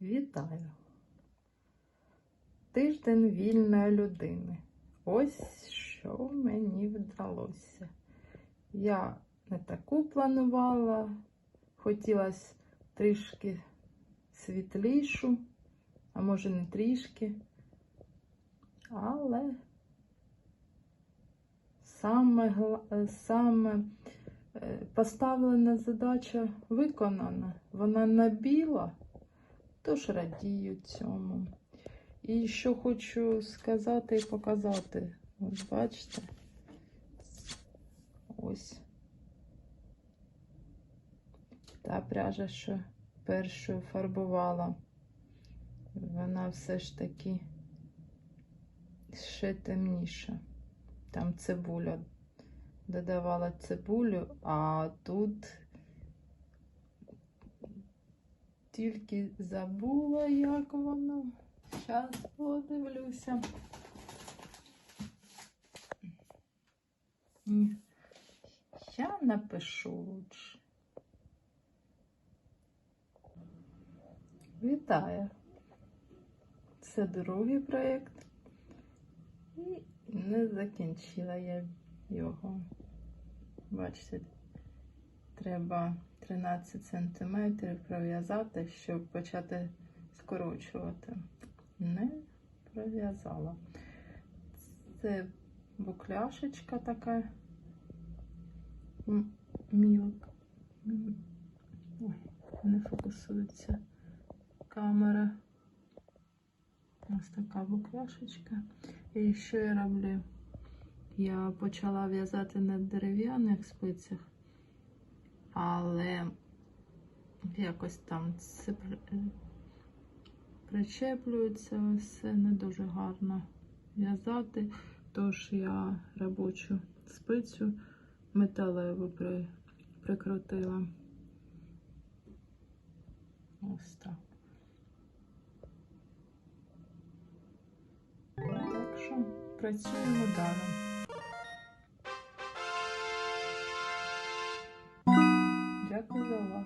Вітаю! Тиждень вільної людини. Ось що мені вдалося. Я не таку планувала, хотілося трішки світлішу, а може не трішки, але саме, саме е, поставлена задача виконана. Вона набіла. Тож радію цьому. І що хочу сказати і показати. Ось бачите. Ось. Та пряжа, що першою фарбувала. Вона все ж таки ще темніша. Там цибуля. Додавала цибулю, а тут тільки забула, як воно. Зараз подивлюся. Я напишу лучше. Вітаю. Це другий проєкт. І не закінчила я його. Бачите, треба 13 см пров'язати, щоб почати скорочувати. Не пров'язала. Це букляшечка така мілка. Ой, не фокусується камера. Ось така букляшечка. І що я роблю? Я почала в'язати на дерев'яних спицях, але якось там це причеплюється, все не дуже гарно в'язати. Тож я робочу спицю металеву при, прикрутила. Ось так. Так що працюємо далі. 就是我